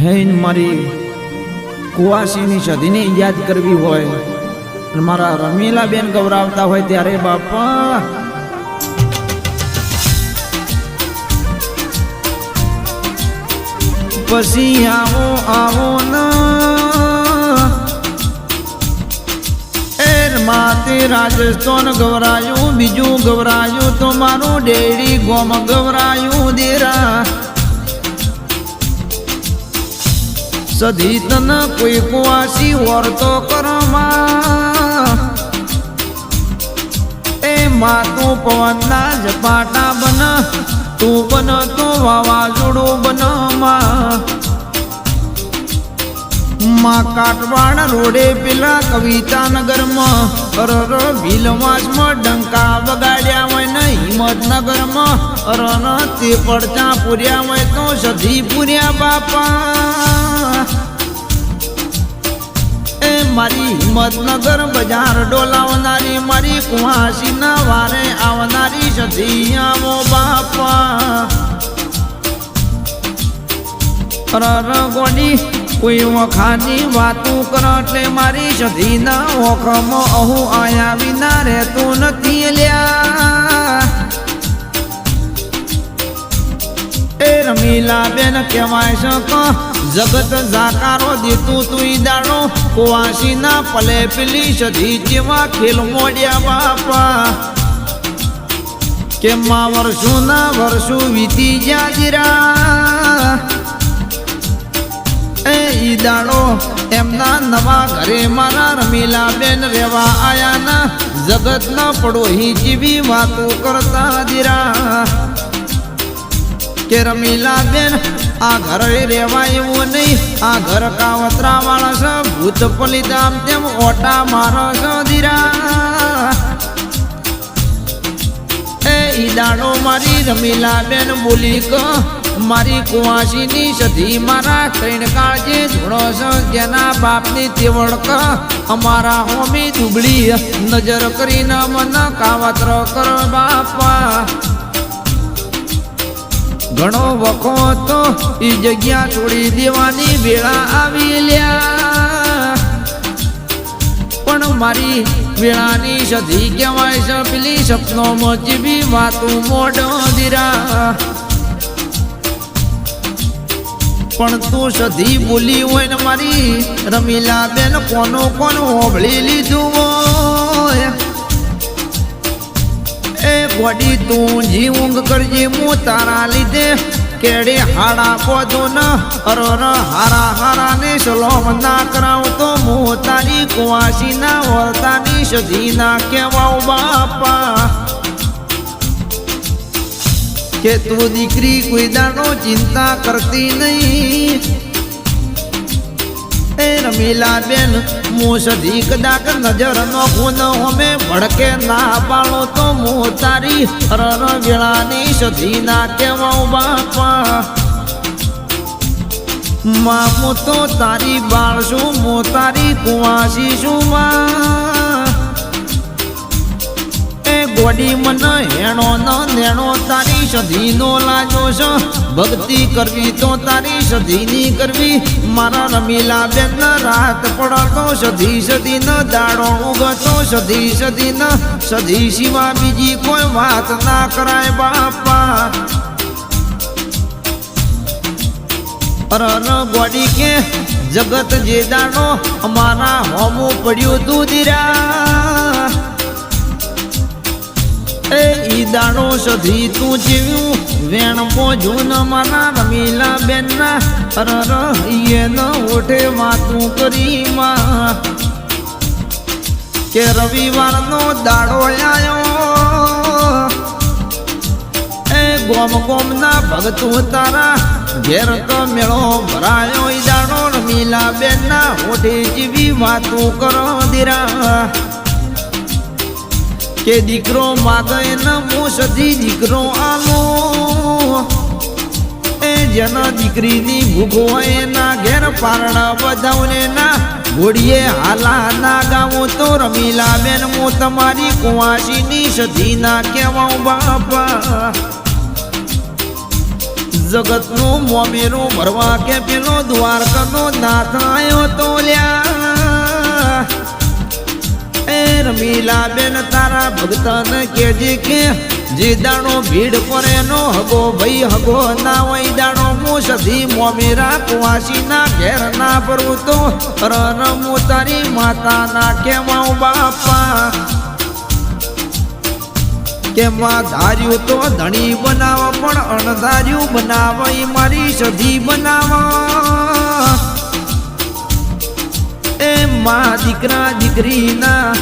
હે મારી કુવાસીની સદીને યાદ કરવી હોય મારા રમીલા બેન ગૌરાવતા હોય ત્યારે બાપા. પછી આવો આવો ના. એર માતે રાજસ્થાન ગવરાયું બીજું ગવરાયું તો મારું ડેરી ગોમ ગવરાયું દેરા. સધી તન કોઈ કુવાસી વર્તો કરમાં. એ માતું પવનના ઝપાટા બન, તું બન તો વાવાઝોડું બનમાં. માં કાટવાડ રોડે પેલા કવિતા નગરમાં અરર ભીલવાસમાં ડંકા વગાડ્યા હોય ને હિંમતનગરમાં અરર તે પડતા પૂર્યા હોય તો સધી પૂર્યા બાપા. મારી હિંમતનગર બજાર ડોલાવનારી મારી કુવાસીના વારે આવનારી સધી આવો બાપા. અરર ગોડી કોઈ વખાની વાતું કર એટલે મારી સધીના ઓખમાં અહુ આયા વિના રહેતું નથી લ્યા. એ રમીલા બેન કહેવાય છે કે જગત જાકારો દીતું તું ઈ દાડો કુવાસીના પલે પેલી સધી જેવા ખેલ મોડ્યા બાપા. કે માં વર્ષોના વર્ષો વીતી ગયા જીરા. એ ઈ દાડો એમના નવા ઘરે મારા રમીલા બેન રેવા આયા ના જગત ના પડોહી જેવી વાતો કરતા દીરા કે રમીલા બેન, આ ઘર રેવાય એવું નહીં. આ ઘર કાવતરા વાળા છે, ભૂત પલિદામ તેમ ઓટા મારો છો ધીરા એ ઈદાડો મારી રમીલા બેન બોલી ક, મારી કુવાસીની સધી મારા ત્રણ કાળજે ધૂણો છે, જેના બાપની તેવડ ક, અમારા હોમી દુબળી નજર કરીને મન કાવત્ર કર બાપા. ઘણો વખો તો ઈ જગ્યા છોડી દેવાની વેળા આવી પણ મારી વેળાની સધી કહેવાય છે, પેલી સપનોમાં જીવી વાતું મોઢો દીરા પણ તું સધી બોલી હોય ને મારી રમીલા બેન, કોનો કોનો હોભળી લીધું હોય? એ ગોડી તું જી ઊંઘ કરજે, હું તારા લીધે કેડે હાડા પોધો ન. અરર હારા હારા ને સલોમ ના કરાવ તો હું તારી કુવાસી ના વર્તાની સધી ના કહેવાઉ, બાપા. કે તું દીકરી કોઈ દાડો ચિંતા કરતી નહીં. રમીલા બેન હું સધી કદાચ નજર નો ખૂન હોમે ભડકે ના પાડો તો હું તારી રર વેળાની સધી ના કહેવાઉ બાપા. માં તો તારી બાળ છું હું તારી કુવાસી છું, માં. ગોડી મન હેણો ન નેણો, તારી સધીનો લાજો છે. ભક્તિ કરવી તો તારી સધીની કરવી. મારા રમીલા બેન રાત પડતો સધી સધી ન દાડો ઉગતો, સધી સધી ન સધી સિવા બીજી કોઈ વાત ના કરાય બાપા. અરર ગોડી કે જગત જે દાડો, અમારા હોમું પડ્યું તું દીરા. એ ઈ દાડો સધી તું જીવ્યું. વેણ પોજું ન મારા રમીલા બેન ના અરર ઈએ ન ઓઠે વાતું કરી માં. કે રવિવાર નો દાડો આયો એ ગોમ ગોમ ના ભગતું તારા ઘેર તો મેળો ભરાયો. ઈ દાડો રમીલા બેન ના ઓઠે જીવી વાતું કરો દીરા. કે દીકરો માગે ન હું દીકરો આલો. એ જેના દીકરીની ભૂખ હોય એના ઘેર પારણા બધાવને ના ઘોડીએ હાલા ના ગાવો તો રમીલા બેન, હું તમારી કુવાસીની સધી ના કહેવાઉં, બાપા. જગતનું મોમેરું ભરવા કે પેલો દ્વારકાનો નાથ આયો તો લ્યા. એ બેન તારા ભક્તન કેજી કે, જે ભીડ પર એનો હગો, ભાઈ હગો ના હોય દાણો હું સધી મોમી રાખવાસી ના ઘેર ના ભરું તો રમું તારી માતા ના કેવાઉ બાપા. કેમાં ધાર્યું તો ધણી બનાવ, પણ અણધાર્યું બનાવ એ મારી સધી બનાવ. એ દીકરા દીકરીના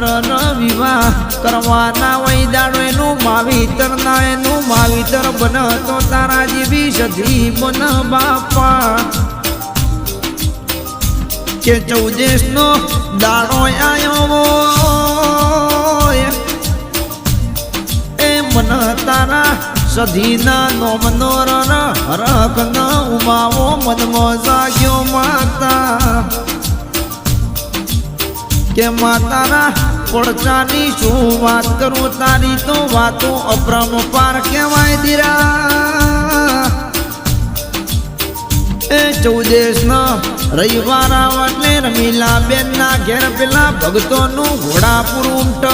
રન વિવાહ કરવાના હોય દાડો એનું માવિતર ના એનું માવિતર બન તો તારા જેવી સધી બન બાપા. કે ચૌદેશ નો દાડો આવ્યો એ મન તારા સધીના નો મનોરન હરક ન ઉમાવો મનમાં જાગ્યો માતા. કે માતાના પડચાની શું વાત કરું, તારી તો વાતો અપરંપાર કહેવાય દીરા. એ ચૌદેશ ના રવિવાર આવટલે રમીલા બેન ના ઘેર પેલા ભક્તોનું ઘોડા પુરુંટ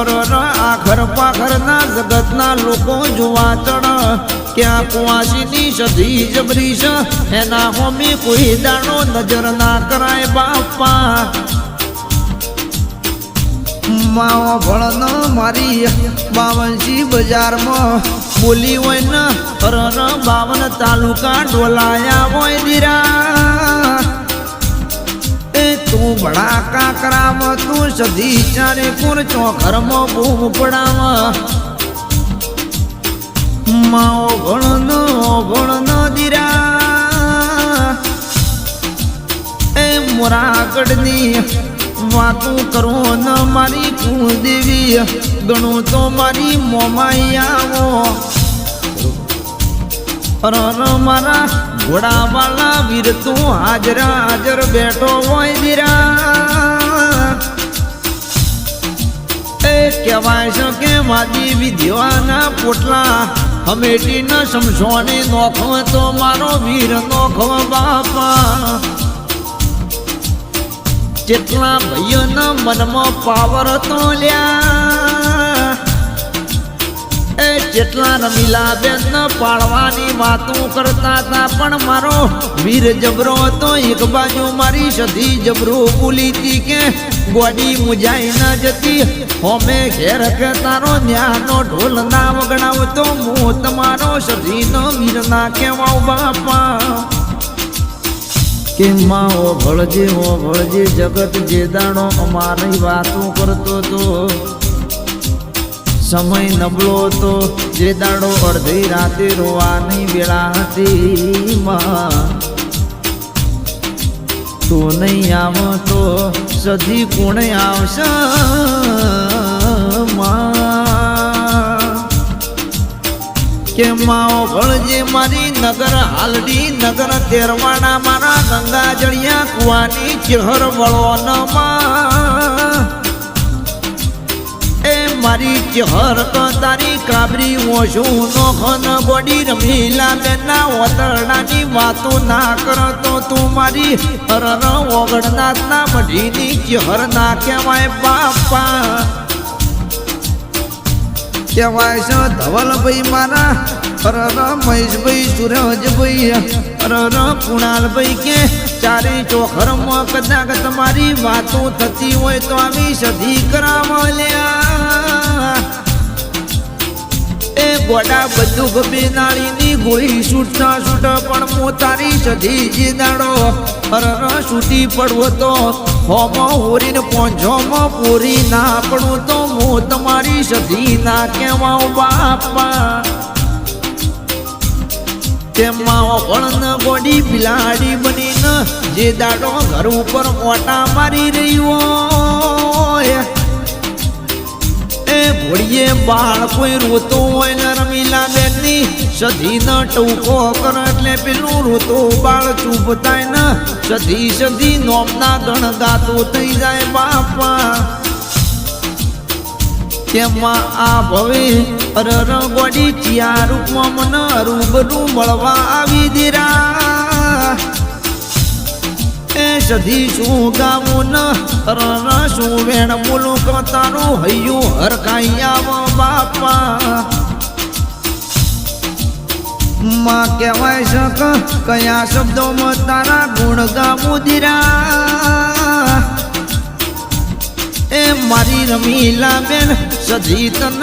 અરર આખર પાખર ના જગત ના લોકો જોવા ચડ. કે આ કુવાસીની સધી જબરી છે એના હોમી કોઈ દાણો નજર ના કરાય બાપા. માવો ભળન મારી બાવનસી બજારમાં બોલી હોય ને રન બાવન તાલુકા ડોલાયા હોય દીરા. એ તું ભડા કાકરામાં, તું સધી ચારે કુર ચોખરમાં બૂમ પડાવ. માઓ ભળન ભળન દીરા. એ મોરાગઢની વાતું કરો ન મારી કુળદેવી ગણું તો મારી મોમાઈ આવો રર મારા ઘોડાવાળા વીર, તું હાજર હાજર બેઠો હોય દીરા એ કહેવાય છે કે માજી વિદ્યાના પોટલા. હમેટી ન સમસોને નોખો તો મારો વીર નોખો બાપા જેટલા ભાઈઓના મનમાં પાવર તો લ્યા. એ જેટલા રમીલા બેન પાડવાની વાતો કરતા હતા, પણ મારો વીર જબરો હતો, એક બાજુ મારી સધી જબરો ભૂલી હતી કે ગોડી મુજાઈ ન જતી. હોમે ઘેર કે તારો ન્યાનો ઢોલ ના વગડાવતો, હું તમારો સધીનો વીર ના કહેવાઉ બાપા. કે માં ઓ ભળજે ઓ ભળજે, જગત જે દાણો અમારી વાતો કરતો તો. સમય નબળો તો જે દાડો અડધી રાતે રોવાની વેળા હતી તું નહીં આવ તો સધી કોણે આવશે? કે માઓ ભળજે મારી નગર, હાલડી નગર, તેરવાડા મારા ગંગા જળિયા, કુવાની ચહર વળોનમાં એ મારી ચહર તો તારી કાબરી ઓછું નો ખન ગોડી રમીલા બેના ઓતરડાની વાતો ના કરતો તું મારી હરર ઓગણનાથ ના મઢીની ચહર ના કહેવાય બાપા. કહેવાય છે, ધવલભાઈ મારા. અરર મહેશભાઈ, સુરજભાઈ. અરર કુણાલભાઈ કે ચારે ચોખરમાં કદાચ તમારી વાતો થતી હોય તો આવી સધી કરાવલ્યા ગોડા બધું ગમે નાળીની ગોળી છૂટતા છૂટ પણ હું તારી સધી જે દાડો હર છૂટી પડવો તો હોમો હોરીને પોંજોમાં પૂરી ના પડવું તો હું તમારી સધી ના કહેવાઉ બાપા. તેમાં વળન ગોડી બિલાડી બનીને જે દાડો ઘર ઉપર મોટા મારી રહ્યો એ ઘોડીએ બાળ કોઈ રોતો હોય ને રમીલા બેનની સધી ન ટૂંકો કર એટલે પેલું રોતો બાળ ચૂપ થાય ને. સધી સધી નોમના ગણ ગાતો થઈ જાય બાપા. તેમાં આ ભવે? અરર ગોડી ચિયા રૂપમાં મને રૂબરૂ મળવા આવી દીરા. સધી શું ગાવું ન શું વેણ બોલું તારું હૈયું હરખાઈ આવ બાપા. માં કહેવાય છે કયા શબ્દોમાં તારા ગુણ ગાવું દીરા. એ મારી રમીલા બેન સજી તન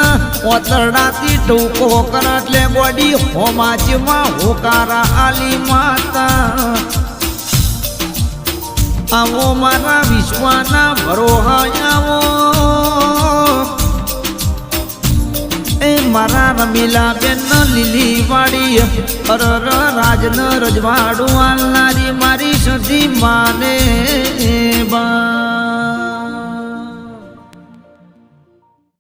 ઓતરડાથી ટૂંકો કર એટલે બોડી હોમાચમાં હોકારા આલી માતા. આવો મારા વિશ્વના ભરોહા આવો. એ મારા રમીલા બેન લીલી વાડી અરર રાજન રજવાડું આલનારી મારી સધી માને બા.